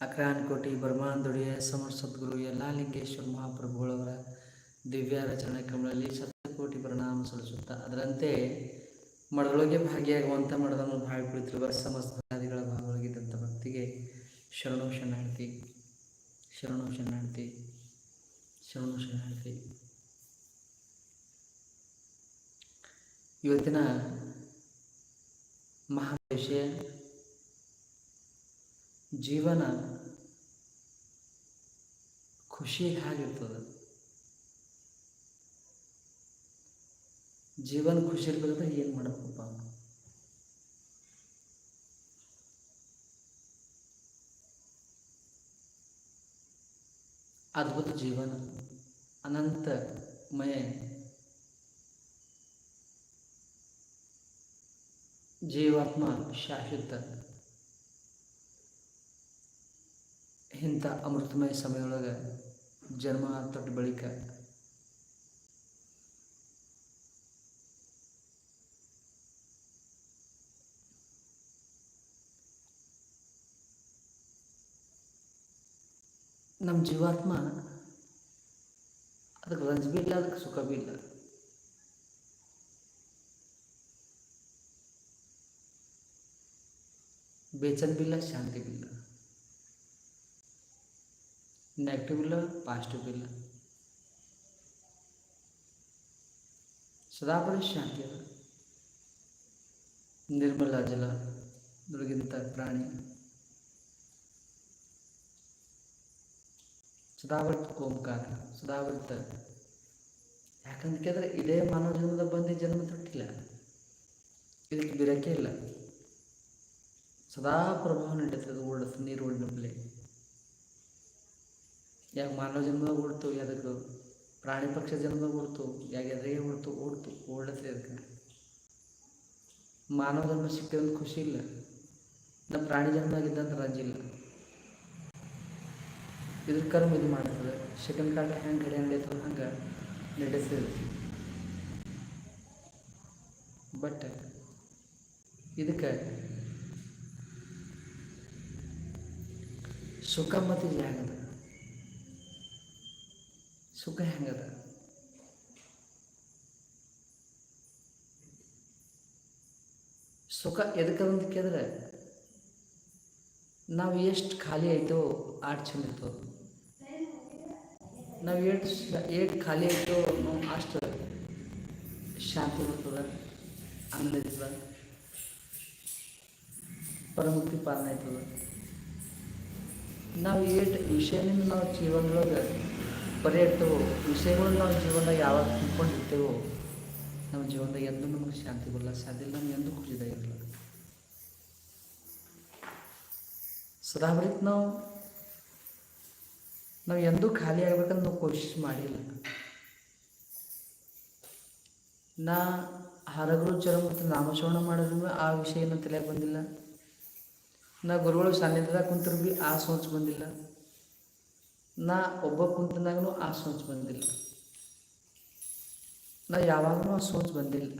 ಅಕ್ರಾನ್ಕೋಟಿ ಕೋಟಿ ಸಮರ್ ಸದ್ಗುರು ಎಲ್ಲ ಲಿಂಗೇಶ್ವರ ಮಹಾಪ್ರಭುಗಳವರ ದಿವ್ಯ ರಚನಾ ಕಮಲಲ್ಲಿ ಶತಕೋಟಿ ಪ್ರಣಾಮ ಸಲ್ಲಿಸುತ್ತಾ ಅದರಂತೆ ಮಡದೊಳಗೆ ಭಾಗಿಯಾಗುವಂಥ ಮಡದನ್ನು ಭಾವಿ ಕುಳಿತಿರುವ ಸಮಸ್ತಾದಿಗಳ ಭಾಗವಾಗಿದ್ದಂಥ ಭಕ್ತಿಗೆ ಶರಣು ಶರಣಾರ್ಥಿ ಶರಣು ಶರಣಾರ್ಥಿ ಶರಣು ಶರಣಾರ್ಥಿ. ಇವತ್ತಿನ ಮಹಾ ವಿಷಯ ಜೀವನ ಖುಷಿ ಹೇಗಿರ್ತದೆ. ಜೀವನ ಖುಷಿ ಇರ್ಬೇಕಂದ್ರೆ ಏನು ಮಾಡಬೇಕಪ್ಪ? ಅದ್ಭುತ ಜೀವನ ಅನಂತ ಅನಂತಮಯ ಜೀವಾತ್ಮ ಶಾಶ್ವತ. ಇಂಥ ಅಮೃತಮಯ ಸಮಯದೊಳಗೆ ಜನ್ಮ ತೊಟ್ಟ ಬಳಿಕ ನಮ್ಮ ಜೀವಾತ್ಮ ಅದಕ್ಕೆ ರಂಜು ಬಿ ಇಲ್ಲ, ಅದಕ್ಕೆ ಸುಖ ಬಿ ಇಲ್ಲ. ಬೇಚನ್ ಬಿ ಶಾಂತಿ ಬಿ ನೆಗೆಟಿವ್ ಇಲ್ಲ ಪಾಸಿಟಿವ್ ಇಲ್ಲ ಸದಾಪರಿ ಶಾಂತಿ ಅದ ನಿರ್ಮಲ ಜಲ ದುರ್ಗಿಂತ ಪ್ರಾಣಿ ಸದಾವರ್ತ ಓಂಕಾರ ಸದಾವರ್ತ ಯಾಕಂತ ಕೇಳಿದ್ರೆ ಇದೇ ಮಾನವ ಜನ್ಮದ ಬಂದು ಜನ್ಮ ತೊಟ್ಟಿಲ್ಲ ಇದಕ್ಕೆ ಬಿರಕೆ ಇಲ್ಲ ಸದಾ ಪ್ರಭಾವ ನಡೀತದೆ ಓಡುತ್ತೆ ನೀರು ಓಡಿನಪ್ಲೆ ಯಾಕೆ ಮಾನವ ಜನ್ಮದಾಗ ಓಡ್ತು ಯಾವ್ದಕ್ಕೆ ಪ್ರಾಣಿ ಪಕ್ಷ ಜನ್ಮದಾಗ ಓಡ್ತು ಯಾಕೆ ಎದುರಿಗೆ ಓಡ್ತು ಓಡ್ತು ಓಡತ್ತೆ ಅದಕ್ಕೆ. ಮಾನವ ಜನ್ಮ ಸಿಕ್ಕಿದ್ರೆ ಖುಷಿ ಇಲ್ಲ. ನಮ್ಮ ಪ್ರಾಣಿ ಜನ್ಮದಾಗಿದ್ದಂಥ ರಾಜ್ಯ ಇಲ್ಲ. ಇದ್ರ ಕರ್ಮ ಇದು ಮಾಡ್ತದೆ. ಸೆಕೆಂಡ್ ಕಾರ್ಡ್ ಹೆಂಗೆ ಕಡೆ ನಡೀತದೆ ಹಂಗೆ ನಡೆಸ್ತದೆ. ಬಟ್ ಇದಕ್ಕೆ ಸುಖ ಮತ್ತು ಹೆಂಗದ ಸುಖ ಹೆಂಗದ? ಸುಖ ಎದಕ್ಕದಂತ ಕೇಳಿದ್ರೆ ನಾವು ಎಷ್ಟು ಖಾಲಿ ಆಯ್ತೋ ಆಟ ಚಂದ ಇರ್ತವೆ ನಾವು ಎಷ್ಟು ಎಷ್ಟು ಖಾಲಿ ಆಯ್ತೋ ನಾವು ಅಷ್ಟು ಶಾಂತಿ ಬರ್ತದೆ ಆನಂದ ಇರ್ತದೆ. ಪರಮುಕ್ತಿ ಪಾಲನೆ ಆಯ್ತದ ನಾವು ಏಟ್ ವಿಷಯದಿಂದ ನಾವು ಜೀವನದೊಳಗೆ ಬರೀ ವಿಷಯಗಳನ್ನು ನಾವು ಜೀವನದಾಗ ಯಾವಾಗ ತಿಳ್ಕೊಂಡಿರ್ತೇವೋ ನಮ್ಮ ಜೀವನದ ಎಂದೂ ನಮಗೆ ಶಾಂತಿ ಬರಲ್ಲ, ಸಾಧ್ಯ ನಮ್ಗೆ ಎಂದೂ ಖುಷಿದಾಗಿರಲ್ಲ ಸದಾ ಬರೀತ್ ನಾವು ನಾವು ಎಂದೂ ಖಾಲಿ ಆಗ್ಬೇಕಂತ ನಾವು ಕೋಶಿಶ್ ಮಾಡಿಲ್ಲ. ನಾ ಹರಗುರು, ಚರ ಮತ್ತು ನಾಮಶ್ರವಣ ಮಾಡಿದ್ರು ಆ ವಿಷಯ ಏನೂ ಬಂದಿಲ್ಲ. ನಾ ಗುರುಗಳು ಸಾನ್ನಿಧ್ಯದಾಗ ಕುಂತರು ಭೀ ಆ ಸೋಚ್ ಬಂದಿಲ್ಲ. ನಾ ಒಬ್ಬ ಕುಂತನಾಗೂ ಆ ಸೋಚ್ ಬಂದಿಲ್ಲ. ನಾ ಯಾವಾಗಲೂ ಆ ಸೋಚ್ ಬಂದಿಲ್ಲ.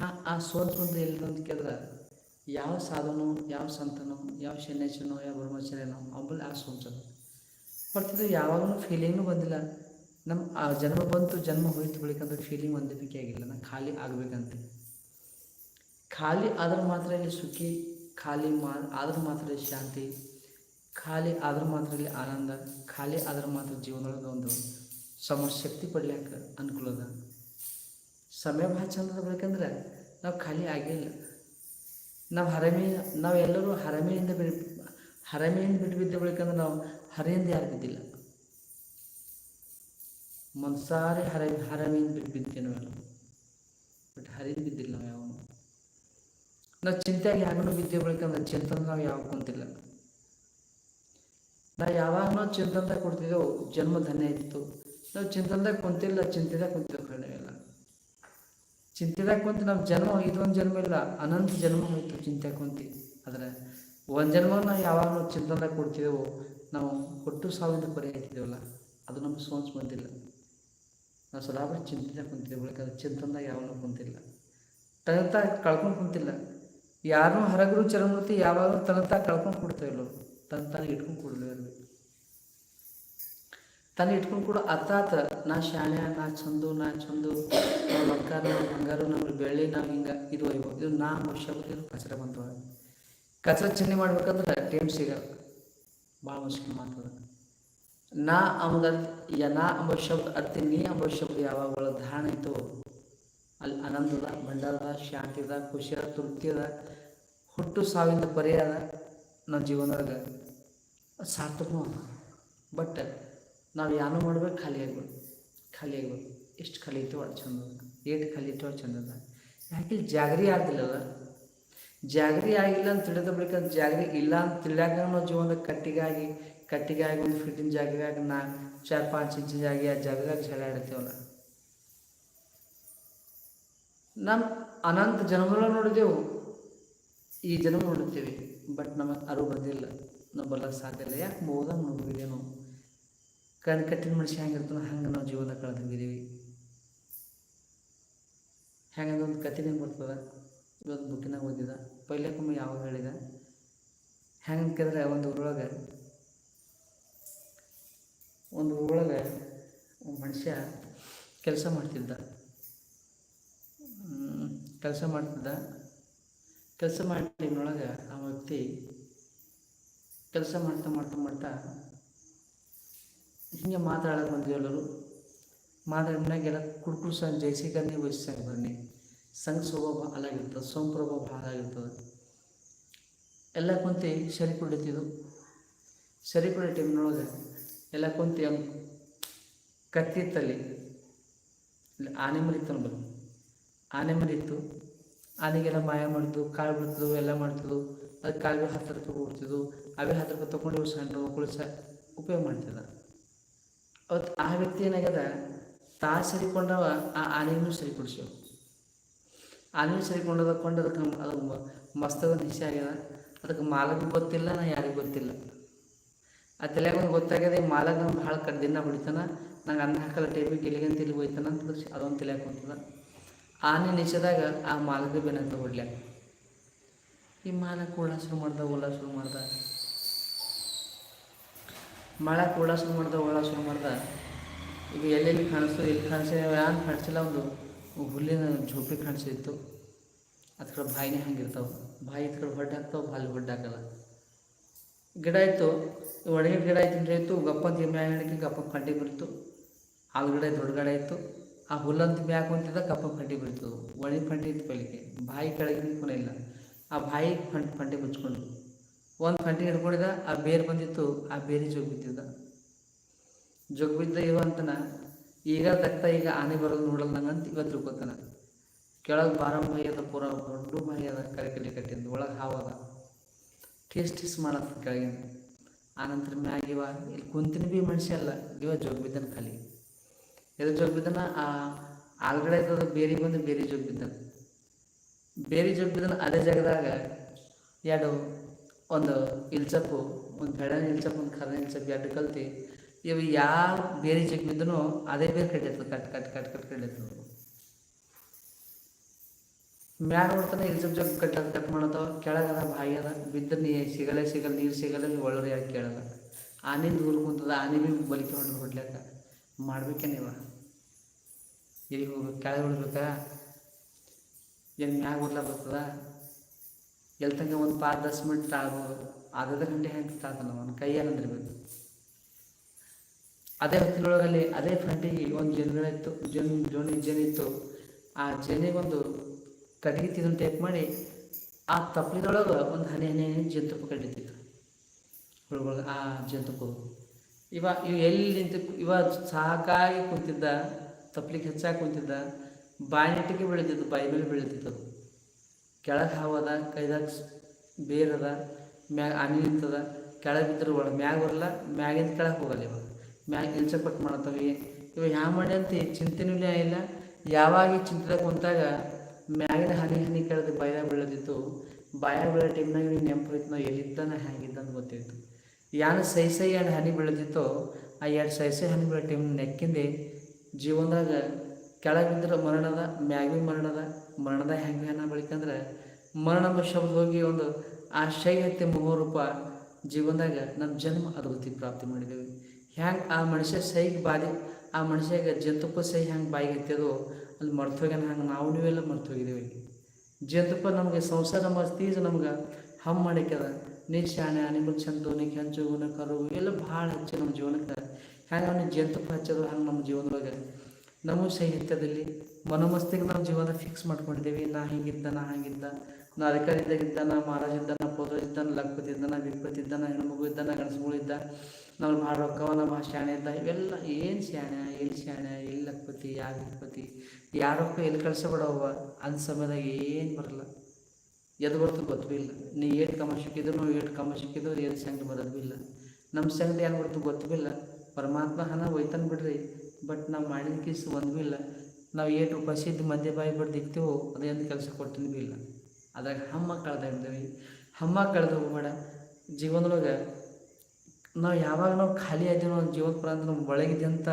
ಹಾಂ, ಆ ಸೋಚ್ ಬಂದು ಎಲ್ಲಿ ಅಂತ ಕೇಳಿದ್ರೆ, ಯಾವ ಸಾಧನೋ, ಯಾವ ಸಂತನೋ, ಯಾವ ಶನೇಶನೋ ಯಾವ ಬ್ರಹ್ಮಚಾರ್ಯನೋ ಅವಲ್ಲಿ ಆ ಸೋಚದು ಹೊರತಿದ್ದು ಯಾವಾಗಲೂ ಫೀಲಿಂಗ್ನೂ ಬಂದಿಲ್ಲ. ನಮ್ಮ ಆ ಜನ್ಮ ಬಂತು, ಜನ್ಮ ಹೋಯ್ತು ಬೆಳಿಕಂದ್ರೆ ಫೀಲಿಂಗ್ ಹೊಂದಿದ್ದಕ್ಕೆ ಆಗಿಲ್ಲ. ನಾ ಖಾಲಿ ಆಗಬೇಕಂತ. ಖಾಲಿ ಆದ್ರೆ ಮಾತ್ರ ಇಲ್ಲಿ ಸುಖಿ, ಖಾಲಿ ಮಾ, ಆದ್ರೆ ಮಾತ್ರ ಶಾಂತಿ. ಖಾಲಿ ಆದ್ರೆ ಮಾತ್ರ ಇಲ್ಲಿ ಆನಂದ, ಖಾಲಿ ಆದ್ರೆ ಮಾತ್ರ ಜೀವನದೊಳಗೆ ಒಂದು ಸಮ ಶಕ್ತಿ ಪಡ್ಲಿಕ್ಕೆ ಅನುಕೂಲ ಅದ. ಸಮಯ ಭಾಳ ಚಂದ ಬೇಕಂದ್ರೆ ನಾವು ಖಾಲಿ ಆಗಿಲ್ಲ. ನಾವು ಹರಮೆ, ನಾವು ಎಲ್ಲರೂ ಹರಮೆಯಿಂದ ಬಿಡ್, ಹರಮೆಯಿಂದ ಬಿಟ್ಟು ಬಿದ್ದ ಬಳಿಕಂದ್ರೆ ನಾವು ಹರೆಯಿಂದ ಯಾರು ಬಿದ್ದಿಲ್ಲ. ಮನ್ಸಾರೆ ಹರ, ಹರಮೆಯಿಂದ ಬಿಟ್ಟು ಬಿದ್ದೆ ಬಟ್ ಹರಿಯಿಂದ ಬಿದ್ದಿಲ್ಲ ನಾವು ಯಾವ ನಾವು ಚಿಂತೆಯಾಗಿ ಯಾರನ್ನು ಬಿದ್ದೆ ಬಳಿಕಂದ್ರೆ ಚಿಂತನೆ ನಾವು ಯಾವ ಕುಂತಿಲ್ಲ. ನಾವು ಯಾವಾಗಲೂ ಚಿಂತನದಾಗ ಕೊಡ್ತಿದ್ದೆವು ಜನ್ಮ ಧನ್ಯ ಇತ್ತು. ನಾವು ಚಿಂತನದಾಗ ಕುಂತಿಲ್ಲ ಚಿಂತೆದಾಗ ಕುಂತೀವಿ ಕಡಿಮೆಲ್ಲ ಚಿಂತೆದಾಗ ಕುಂತು ನಮ್ಮ ಜನ್ಮ, ಇದೊಂದು ಜನ್ಮ ಇಲ್ಲ, ಅನಂತ ಜನ್ಮ ಹೋಯ್ತು ಚಿಂತೆ ಕುಂತಿ. ಆದರೆ ಒಂದು ಜನ್ಮ ನಾವು ಯಾವಾಗಲೂ ಚಿಂತನದಾಗ ಕೊಡ್ತಿದ್ದೆವು ನಾವು ಕೊಟ್ಟು ಸಾವಿರದ ಪರಿ ಆಯ್ತಿದ್ದೇವಲ್ಲ ಅದು ನಮ್ಗೆ ಸೋನ್ಸ್ ಬಂದಿಲ್ಲ. ನಾವು ಸದಾ ಬರೀ ಚಿಂತೆದಾಗ ಕುಂತೀವಿ, ಬಳಿಕ ಅದು ಚಿಂತನದಾಗ ಯಾವಾಗಲೂ ಕುಂತಿಲ್ಲ. ತನತ ಕಳ್ಕೊಂಡು ಕುಂತಿಲ್ಲ. ಯಾರನ್ನೂ ಹರಗರು ಚರಮೂರ್ತಿ ಯಾವಾಗಲೂ ತನತ ಕಳ್ಕೊಂಡು ಕೊಡ್ತೇವೆ ತನ್ನ ತನ್ನ ಇಟ್ಕೊಂಡು ಕೊಡಲು ಇರಬೇಕು. ತನ್ನ ಇಟ್ಕೊಂಡು ಕೂಡ ಅತ್ತಾತ ನಾ ಶಾಣೆ ನಾ ಚಂದು ನಾ ಚಂದು ನಮ್ಮ ಬಂಗಾರ ನಮ್ಮ ಬಂಗಾರ ನಮ್ಮ ಬೆಳ್ಳಿ, ನಾವು ಹಿಂಗೆ, ಇದು ಒಯ್ಬೋದು ಇದು, ನಾ ಮನುಷ್ಯ ಇದು ಕಚರ ಬಂತು ಕಚರ ಚಿಹ್ನೆ ಮಾಡ್ಬೇಕಂದ್ರೆ ಟೈಮ್ ಸಿಗಲ್ಲ. ಭಾಳ ಮುಷ್ಕಿಲ್ ಮಾತದ ನಾ ಅಂಬದ ಯ, ನಾ ಅಂಬ ಶಬ್ದ ಅತ್ತಿ ನೀ ಅಂಬ ಶಬ್ದ ಯಾವಾಗ ಒಳಗೆ ಧಾರಣ ಇತ್ತು ಅಲ್ಲಿ ಆನಂದದ, ಭಂಡಾರದ, ಶಾಂತಿದ ಖುಷಿಯ ತೃಪ್ತಿಯದ ಹುಟ್ಟು ಸಾವಿನ ಪರಿಹಾರ ನನ್ನ ಜೀವನದಾಗ ಸಾರ್ಥಕವೂ ಅದ ಬಟ್ ನಾವು ಏನೂ ಮಾಡ್ಬೇಕು ಖಾಲಿ ಆಗ್ಬೇಕು ಖಾಲಿ ಆಗ್ಬೇಕು ಎಷ್ಟು ಖಾಲಿ ಇತ್ತು ಅದು ಚಂದ ಏಟು ಖಾಲಿ ಚಂದ ಅದ. ಯಾಕೆ ಜಾಗರಿ ಆಗ್ತಿಲ್ಲಲ್ಲ ಜಾಗರಿ ಆಗಿಲ್ಲ ಅಂತ ತಿಳಿದ ಬಳಿಕ ಜಾಗರಿ ಇಲ್ಲ ಅಂತ ತಿಳಿಯಾಕ ನಾವು ಜೀವನದಾಗ ಕಟ್ಟಿಗಾಗಿ ಕಟ್ಟಿಗಾಗಿ ಒಂದು ಫಿಟ್ಟಿನ ಜಾಗದಾಗ ನಾ ಚಾರ್, ಪಾಂಚ್ ಇಂಚಿನ ಜಾಗ ಆ ಜಾಗದಾಗ ಜಗಾಡ್ತೀವಲ್ಲ ನಮ್ಮ ಅನಂತ ಜನ್ಮಗಳು ನೋಡಿದೆವು. ಈ ಜನ್ಮ ನೋಡುತ್ತೇವೆ ಬಟ್ ನಮಗೆ ಅರಿವು ಬಂದಿಲ್ಲ. ನಾವು ಬರ್ಲಕ್ಕೆ ಸಾಧ್ಯ ಇಲ್ಲ. ಯಾಕೆ ಬೋದಂಗೆ ನಾವು? ಕಣ್ ಕಟ್ಟಿನ ಮನುಷ್ಯ ಹೆಂಗಿರ್ತಾನೆ ಹಂಗೆ ನಾವು ಜೀವನ ಕಳೆದಂಗಿದ್ದೀವಿ ಹೆಂಗಂದ್ರೆ ಒಂದು ಹೆಂಗೆ ಬರ್ತದೆ? ಇವತ್ತು ಬುಕ್ಕಿನಾಗ ಓದಿದ. ಪೈಲಕ್ಕೊಮ್ಮೆ ಯಾವಾಗ ಹೇಳಿದ? ಹೆಂಗೆ ಕೇಳಿದ್ರೆ ಒಂದು ಊರೊಳಗೆ ಒಂದು ಊರೊಳಗೆ ಮನುಷ್ಯ ಕೆಲಸ ಮಾಡ್ತಿದ್ದ. ಕೆಲಸ ಮಾಡ್ತಿದ್ದ. ಕೆಲಸ ಮಾಡಿದ್ರೊಳಗೆ ಆ ವ್ಯಕ್ತಿ ಕೆಲಸ ಮಾಡ್ತಾ ಮಾಡ್ತಾ ಮಾಡ್ತಾ ಹಿಂಗೆ ಮಾತಾಡೋದು ಬಂದ್ವಿ ಎಲ್ಲರೂ. ಮಾತಾಡಿದ್ಮ್ಯಾಗೆಲ್ಲ ಕುಡ್ಕುಡು ಸಂಘ ಜೈಸಿಕರ್ನಿ ವಯಸ್ಸಾಗಿ ಬನ್ನಿ. ಸಂಘ ಸ್ವಭಾವ ಹಾಲಾಗಿರ್ತದೆ ಸೋಂಪ್ರಭಾವ ಭಾಳ ಆಗಿರ್ತದೆ ಎಲ್ಲ ಕುಂತು ಸರಿ ಕುಡಿತಿದ್ದು. ಸರಿ ಕುಡಿಯೋ ಟೈಮ್ನೊಳಗೆ ಎಲ್ಲ ಕುಂತು ಅವ್ನು ಕತ್ತಿ ಇತ್ತಲ್ಲಿ ಇಲ್ಲಿ ಆನೆ ಮರಿತ್ತು ಅನ್ಬೋದು ಆನೆ ಮರಿತ್ತು ಆನೆಗೆಲ್ಲ ಮಾಯ ಮಾಡಿದ್ದು ಕಾಳು ಬಿಡ್ತಿದ್ವು, ಎಲ್ಲ ಮಾಡ್ತಿದ್ವು. ಅದಕ್ಕೆ ಕಾಳು ಹತ್ತಿರ ರೂಪಾಯಿ ಕೊಡ್ತಿದ್ವು ಅವೇ ಹತ್ತಿರ ತಗೊಂಡು ಇವು ಸಣ್ಣ ಮಕ್ಕಳು ಸಹ ಉಪಯೋಗ ಮಾಡ್ತಿದ್ದ ಅವತ್ತು ಆ ವ್ಯಕ್ತಿ ಏನಾಗ್ಯದ? ತಾ ಸರಿಕೊಂಡವ, ಆ ಆನೆಗೂ ಸರಿಪಡಿಸ್ಯವ. ಆನೆ ಸರಿಕೊಂಡದ ಕೊಂಡು ಅದಕ್ಕೆ ಅದು ಮಸ್ತದ ನಿಶೆ ಆಗ್ಯದ. ಅದಕ್ಕೆ ಮಾಲಕ್ಕೆ ಗೊತ್ತಿಲ್ಲ, ನಾ ಯಾರಿಗೂ ಗೊತ್ತಿಲ್ಲ. ಆ ತಲೆಯಾಗ ಒಂದು ಗೊತ್ತಾಗ್ಯದ, ಈ ಮಾಲಕ ಭಾಳ ಕಡ್ಡಿನ ಹೊಡಿತಾನ ನಂಗೆ ಅನ್ನ ಹಾಕಲ್ಲ ಟೈಮಿಗೆ ಎಲ್ಲಿಗಂತ ಇಲ್ಲಿ ಹೋಯ್ತಾನ ಅಂತ ಅದೊಂದು ತಲೆಯಾಗ ಕುಂತದ ಆನೆ ನಿಚ್ಚದಾಗ ಆ ಮಾಲಕ ಬೇನಂತ ಹೊಡ್ಲ್ಯಾಕ ಈ ಮಾಲ ಕೂಡ ಶುರು ಮಾಡ್ದ ಓಲ ಶುರು ಮಾಡ್ದ. ಮಳೆ ಕೂಡ ಶುರು ಮಾಡ್ದ ಓಲ ಶುರು ಮಾಡ್ದ. ಈಗ ಎಲ್ಲೆಲ್ಲಿ ಕಾಣಿಸ್ತು, ಎಲ್ಲಿ ಕಾಣಿಸಿಲ್ಲ ಯಾರು ಕಾಣಿಸಿಲ್ಲ ಒಂದು. ಹುಲ್ಲಿನ ಝೋಪಿ ಕಾಣಿಸಿತ್ತು ಅದ ಕಡೆ ಬಾಯಿನೇ ಹಂಗಿರ್ತಾವೆ ಬಾಯಿ ಇದ್ ಕಡೆ ಹೊಡ್ಡು ಹಾಕ್ತಾವೆ, ಬಾಲಿ ಹೊಡ್ಡು ಹಾಕಲ್ಲ. ಗಿಡ ಇತ್ತು. ಒಣಗಿದ ಗಿಡ ಇತ್ತು ಇತ್ತು. ಗಪ್ಪಂತ ಮ್ಯಾಗ ಹಿಡಿಕೆ ಗಪ್ಪ ಕಂಡಿ ಬಿಡ್ತು ಗಿಡ ದೊಡ್ಡ ಗಿಡ ಇತ್ತು. ಆ ಹುಲ್ಲಂತ ಮ್ಯಾಗ ಕುಂತಿದ್ದ ಕಪ್ಪ ಫಂಟಿ ಬಿಡ್ತು. ಒಳಿ ಫಂಟಿ ಇತ್ತು ಪಲಿಕೆ ಬಾಯಿ ಕೆಳಗಿನ ಇಲ್ಲ. ಆ ಬಾಯಿ ಫಂಟ್ ಫಂಟಿ ಮುಚ್ಕೊಂಡು. ಒಂದು ಫಂಟಿ ಹಿಡ್ಕೊಂಡಿದ್ದ, ಆ ಬೇರು ಬಂದಿತ್ತು, ಆ ಬೇರೆ ಜೋಗ ಬಿದ್ದಿದ್ದ. ಜೋಗ ಬಿದ್ದ ಇವ ಅಂತನ ಈಗ ತಕ್ಕ ಈಗ ಆನೆ ಬರೋದು ನೋಡಲ್ಲ ಅಂತ ಇವತ್ತು ತಿಳ್ಕೊತಾನ. ಕೆಳಗೆ ಬಾರಂ ಬಾಯಿ ಅದ ಪೂರ ದೊಡ್ಡ ಮೈ ಅದ ಕರೆಕಲಿ ಕಡೆ ಕಟ್ಟಿಂದ ಒಳಗೆ ಹಾವದ ಟೇಸ್ಟ್ ಟೇಸ್ಟ್ ಮಾಡತ್ತ ಕೆಳಗಿನ ಆನಂತರ ಮ್ಯಾಗ ಇವ, ಇಲ್ಲಿ ಕುಂತಿನ ಭೀ ಮನುಷ್ಯ ಅಲ್ಲ, ಇವ ಜೋಗ ಬಿದ್ದನ ಖಾಲಿ ಎದು ಜೋಬ್ ಬಿದ್ದನ? ಆ, ಆಲ್ಗಡೆ ಇದ್ದ ಬೇರೆ ಬಂದು ಬೇರೆ ಜೋಬ್ ಬಿದ್ದನ. ಬೇರೆ ಜೋಬ್ ಬಿದ್ದನ ಅದೇ ಜಾಗದಾಗ ಎರಡು, ಒಂದು ಇಲ್ಚಪ್ಪು, ಒಂದು ಬೆಳನ ಇಲ್ಚಪ್ಪು, ಒಂದು ಕರೆ ಇಲ್ಚಪ್ಪು ಎರಡು ಕಲ್ತಿ. ಇವು ಯಾವ ಬೇರೆ ಜಗ್ ಬಿದ್ದನೋ ಅದೇ ಬೇರೆ ಕಟ್ಟಿರ್ತದೆ, ಕಟ್ ಕಟ್ ಕಟ್ ಕಟ್ ಕಟ್ಟಿರ್ತದೆ. ಮ್ಯಾಗ ನೋಡ್ತಾನೆ ಇಲ್ಚಪ್ ಜಗ್ ಕಟ್ ಕಟ್ ಮಾಡತ್ತವ. ಕೆಳಗದ ಬಾಯಿ ಅದ, ಬಿದ್ದ ನೀ ಸಿಗಲ್ಲ ಸಿಗಲ್ಲ ನೀರು ಸಿಗಲ್ಲ ನೀವು ಒಳ್ಳೆ ಯಾಕೆ ಕೇಳಲ್ಲ. ಆನೆ ದೂರ ಕುಂತದ, ಆನೆ ಭೀ ಬಲಿಕೆ ಹೊಡ್ಲಾಕ ಮಾಡ್ಬೇಕೆ ನೀವ. ಎಲ್ಲಿಗೆ ಹೋಗ್ಬೇಕು? ಕೆಳಗೆ ಬಿಡ್ಬೇಕಾ ಏನು ಮ್ಯಾಗ ಓದ್ಲಾ ಬರ್ತದ ಎಲ್ಲಿ ತನಕ ಒಂದು ಪಾರು ದಸ್ ಮಿನಿಟ್ ತಾಳ್ಬೋದು. ಅರ್ಧ ಗಂಟೆ ಹೆಂಗೆ ತಾಳ್ತಾನ ಅವನ. ಕೈ ಏನಂದಿರ್ಬೇಕು ಅದೇ ಹೊತ್ತಿನೊಳಗಲ್ಲಿ ಅದೇ ಫ್ರಂಟಿಗೆ ಒಂದು ಜನಗಳಿತ್ತು ಜನ್, ಜೋನಿ ಜನಿತ್ತು ಆ ಜನಿಗೊಂದು ಕಟ್ಟಿಗೆ ತಿಂದು ಟೇಪ್ ಮಾಡಿ ಆ ತಪ್ಪಲಿನೊಳಗೆ ಒಂದು ಹನಿ ಹನಿ ಹನಿ ಜೇನುತುಪ್ಪ ಕಟ್ಟಿತ್ತು ಹುಳುಗಳು ಆ ಜೇನುತುಪ್ಪ. ಇವ ಇವ ಎಲ್ಲಿ ನಿಂತು ಇವ ಸಾಕಾಗಿ ಕುಂತಿದ್ದ ತಪ್ಲಿಕ್ಕೆ ಹೆಚ್ಚಾಗಿ ಕುಂತಿದ್ದ ಬಾಯಿನೆಟ್ಟಿಗೆ ಬೆಳೀತಿದ್ದು ಬಾಯಿ ಮೇಲೆ ಬೆಳೆದಿದ್ದು ಕೆಳಗೆ ಹಾವದ, ಕೈದಾಗ ಬೇರದ ಮ್ಯಾಗ ಆನೆ ನಿಂತದ, ಕೆಳಗೆ ಬಿದ್ದರೆ ಒಳ ಮ್ಯಾಗ ಬರಲ್ಲ, ಮ್ಯಾಗಿಂದ ಕೆಳಗೆ ಹೋಗಲ್ಲ ಇವಾಗ ಮ್ಯಾಗ ಇಲ್ಚಪಟ್ಟು ಮಾಡತ್ತವೆ ಇವಾಗ ಯಾವ ಮಾಡಿ ಅಂತ ಚಿಂತೆನೂ ಇಲ್ಲ. ಯಾವಾಗ ಚಿಂತೆದಾಗ ಕುಂತಾಗ ಮ್ಯಾಗಿನ ಹನಿ ಹನಿ ಕೆಳಗೆ ಬಾಯಾಗ ಬೀಳದಿತ್ತು. ಬಾಯಾಗ ಬೀಳೋ ಟೈಮ್ನಾಗ ನೀವು ನೆನಪು ಹೋಯ್ತು ನಾವು ಎಲ್ಲಿದ್ದಾನ ಅಂತ ಗೊತ್ತಿತ್ತು. ಯಾನು ಸೈ ಸೈ ಎರಡು ಹನಿ ಬೀಳದಿತ್ತೋ, ಆ ಎರಡು ಸೈ ಸೈ ಹನಿ ಬೀಳೋ ಟೈಮ್ ನೆಕ್ಕಿಂದೆ ಜೀವನದಾಗ ಕೆಳಗೆ ಬಿದ್ದರೆ ಮರಣದ ಮ್ಯಾಗಿ ಮರಣದ ಮರಣದ ಹೆಂಗೆ ಏನ ಬೆಳಿಕಂದ್ರೆ ಮರಣ ಶಬ್ದ ಹೋಗಿ ಒಂದು ಆ ಶೈ ಹತ್ತಿ ಮುಹೂರೂಪ ಜೀವನದಾಗ ನಮ್ಮ ಜನ್ಮ ಅದ್ಭುತಿ ಪ್ರಾಪ್ತಿ ಮಾಡಿದ್ದೇವೆ ಹ್ಯಾಂಗೆ ಆ ಮನುಷ್ಯ ಸೈಗೆ ಬಾಲಿ ಆ ಮನುಷ್ಯಾಗ ಜಂತುಪ್ಪ ಸೈ ಹೆಂಗೆ ಬಾಯಿಗೆ ಹತ್ತದೋ ಅಲ್ಲಿ ಮರ್ತೋಗ್ಯಾನ ಹಂಗೆ ನಾವು ನೀವೆಲ್ಲ ಮರ್ತೋಗಿದ್ದೇವೆ ಜಂತುಪ್ಪ ನಮಗೆ ಸಂಸಾರ ಮಸ್ತೀಜ್ ನಮ್ಗೆ ಹಮ್ ಮಾಡಿಕ್ಯದ. ನೀ ಶಾಣೆ ನಿಮಗೆ ಚಂದ ನೀ ಕೆಂಚು ಗುಣ ಕರು ಎಲ್ಲ ಭಾಳ ಹೆಚ್ಚು ನಮ್ಮ ಜೀವನಕ್ಕೆ. ಹ್ಯಾಂಗೆ ಅವನಿಗೆ ಜೇನುತುಪ್ಪ ಹಚ್ಚೋದು ಹಂಗೆ ನಮ್ಮ ಜೀವನದೊಳಗೆ. ನಮ್ಮ ಸಾಹಿತ್ಯದಲ್ಲಿ ಮನೋಮಸ್ತಿಗೆ ನಾವು ಜೀವನ ಫಿಕ್ಸ್ ಮಾಡ್ಕೊಂಡಿದ್ದೇವೆ ನಾ ಹಿಂಗಿದ್ದ, ನಾ ಹಂಗಿದ್ದ. ನಾ ಅಧಿಕಾರಿ ಇದ್ದಾಗಿದ್ದ ನಾ ಮಹಾರಾಜ ಇದ್ದ, ನಾ ಪೋದ ಇದ್ದ, ನಾ ಲಕ್ಪತಿ ಇದ್ದ, ನಾ ವಿಪತಿ ಇದ್ದ, ನಾ ಹೆಣ್ಮಗು ಇದ್ದ, ನಾ ಗಣಸುಗಳಿದ್ದ ನಾವು ಭಾಳ ರೊಕ್ಕವ ನಾ ಭಾಳ ಶಾಣೆ ಇದ್ದ, ಇವೆಲ್ಲ ಏನು ಶಾಣೆ ಎಲ್ಲಿ ಶಾಣೆ, ಎಲ್ಲಿ ಲಕ್ಪತಿ ಯಾವ ವಿಪತಿ ಯಾರೊಕ್ಕ ಎಲ್ಲಿ ಕಳ್ಸಬೇಡವ ಅಂದ ಸಮಯದಾಗ ಏನು ಬರಲ್ಲ. ಎದು ಬರ್ತು ಗೊತ್ತು ಇಲ್ಲ. ನೀ ಏಟ್ ಕಮ ಸಿಕ್ಕಿದ್ರು ನಾವು ಏಟ್ ಕಮ ಸಿಕ್ಕಿದ್ರು, ಏನು ಸಂಗತಿ ಬರೋದು ಇಲ್ಲ. ನಮ್ಮ ಸಂಗತಿ ಏನು ಬರ್ತು ಗೊತ್ತು ಇಲ್ಲ. ಪರಮಾತ್ಮ ಹಣ ಒಯ್ತಾನೆ ಬಿಡ್ರಿ. ಬಟ್ ನಾವು ಮಾಡಿದ ಕಿಸ್ ಒಂದೂ ಇಲ್ಲ. ನಾವು ಏಟು ಬಸಿದ್ದು ಮಧ್ಯ ಬಾಯಿ ಬಿಡ್ದು ಇಕ್ತೀವೋ ಅದೇನು ಕೆಲಸ ಕೊಡ್ತೀನಿ ಇಲ್ಲ. ಅದ್ರಾಗ ಹಮ್ಮ ಕಳೆದಿದ್ದೇವೆ ಹಮ್ಮ ಕಳೆದು ಹೋಗ್ಬೇಡ. ಜೀವನದೊಳಗೆ ನಾವು ಯಾವಾಗ ನಾವು ಖಾಲಿ ಆಯ್ತೇವೋ ಜೀವನ ಪರ ಅಂದ್ರೆ ನಮ್ಮ ಒಳಗಿದ್ದಂಥ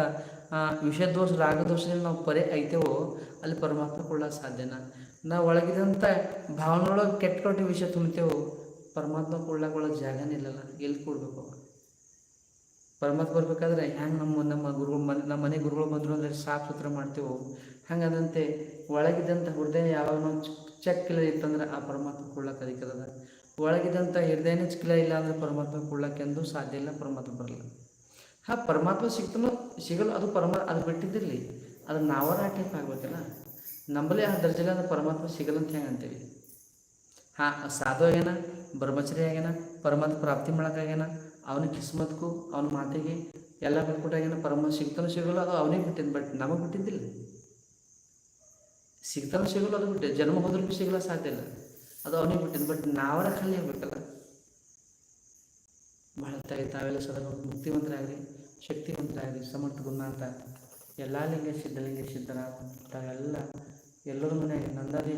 ವಿಷಯ ದೋಷ ರಾಗದೋಷದಲ್ಲಿ ನಾವು ಪರೇ ಐತೇವೋ, ಅಲ್ಲಿ ಪರಮಾತ್ಮ ಕೊಡೋಕೆ ಸಾಧ್ಯನ? ನಾವು ಒಳಗಿದಂಥ ಭಾವನೆಯೊಳಗೆ ಕೆಟ್ಟ ಕೊಟ್ಟ ವಿಷಯ ತುಂಬ್ತೇವೆ, ಪರಮಾತ್ಮ ಕೊಡ್ಲಾಕ ಒಳಗೆ ಜಾಗನೇ ಇಲ್ಲಲ್ಲ, ಎಲ್ಲಿ ಕೂಡ್ಬೇಕು? ಪರಮಾತ್ಮ ಬರ್ಬೇಕಾದ್ರೆ ಹೆಂಗೆ ನಮ್ಮ ನಮ್ಮ ಗುರುಗಳು ಮನೆ ನಮ್ಮ ಮನೆ ಗುರುಗಳು ಬಂದರು ಅಂದರೆ ಸಾಫ್ ಸುಥರ ಮಾಡ್ತೇವೆ. ಹಂಗದಂತೆ ಒಳಗಿದ್ದಂಥ ಹೃದಯ ಯಾವಾಗ ಚೆಕ್ ಇಲ್ಲ ಇತ್ತಂದ್ರೆ ಆ ಪರಮಾತ್ಮ ಕೊಡ್ಲಕ್ಕೆ ಅದಕ್ಕದ ಒಳಗಿದ್ದಂಥ ಹೃದಯನೇ ಚಿಕ್ಕಿಲ್ಲ ಇಲ್ಲ ಅಂದರೆ ಪರಮಾತ್ಮ ಕೊಡ್ಲಕ್ಕೆ ಎಂದು ಸಾಧ್ಯ ಇಲ್ಲ, ಪರಮಾತ್ಮ ಬರಲ್ಲ. ಹಾಂ, ಪರಮಾತ್ಮ ಸಿಗ್ತಾನೋ, ಸಿಗಲ್ಲ, ಅದು ಪರಮ ಅದು ಬಿಟ್ಟಿದ್ದಿರಲಿ. ಅದು ನಾವರ ಟೈಪ್ ಆಗ್ಬೇಕಲ್ಲ. ನಂಬಲೇ ಆ ದರ್ಜೆಲ್ಲ ಅಂದ್ರೆ ಪರಮಾತ್ಮ ಸಿಗಲ್ಲ ಅಂತ ಹೆಂಗೆ ಅಂತೀವಿ? ಹಾಂ, ಸಾಧು ಆಗ್ಯಾನ, ಬ್ರಹ್ಮಚರಿ ಆಗ್ಯಾನ, ಪರಮಾತ್ಮ ಪ್ರಾಪ್ತಿ ಮಾಡೋಕ್ಕಾಗ್ಯಾನ ಅವನ ಕಿಸ್ಮತ್ಗೂ, ಅವನ ಮಾತಿಗೆ ಎಲ್ಲ ಬಿಟ್ಬಿಟ್ಟಾಗ್ಯಾನ ಪರಮಾತ್ಮ ಸಿಗ್ತಾನು ಸಿಗಲ್ಲ ಅದು ಅವನಿಗೆ ಬಿಟ್ಟಿದ್ದು ಬಟ್ ನಮಗೆ ಬಿಟ್ಟಿದ್ದಿಲ್ಲ. ಸಿಗ್ತಾನು ಸಿಗಲ್ಲ ಅದು ಬಿಟ್ಟೆ, ಜನ್ಮ ಹೋದ್ರೂ ಸಿಗಲ್ಲ, ಸಾಧ್ಯ ಇಲ್ಲ. ಅದು ಅವನಿಗೆ ಬಿಟ್ಟಿದ್ದು ಬಟ್ ನಾವರ ಖಾಲಿ ಆಗ್ಬೇಕಲ್ಲ. ಬಹಳ ತಾಯಿ, ತಾವೆಲ್ಲ ಸದಾ ಮುಕ್ತಿವಂತರಾಗಲಿ ಶಕ್ತಿವಂತರಾಗಲಿ ಸಮರ್ಥ ಗುರುನಾಥ ಎಲ್ಲ ಲಿಂಗ ಸಿದ್ಧಲಿಂಗ ಸಿದ್ಧರ ಎಲ್ಲ ಎಲ್ಲರ ಮನೆಯಾಗ ನಂದಾದಿ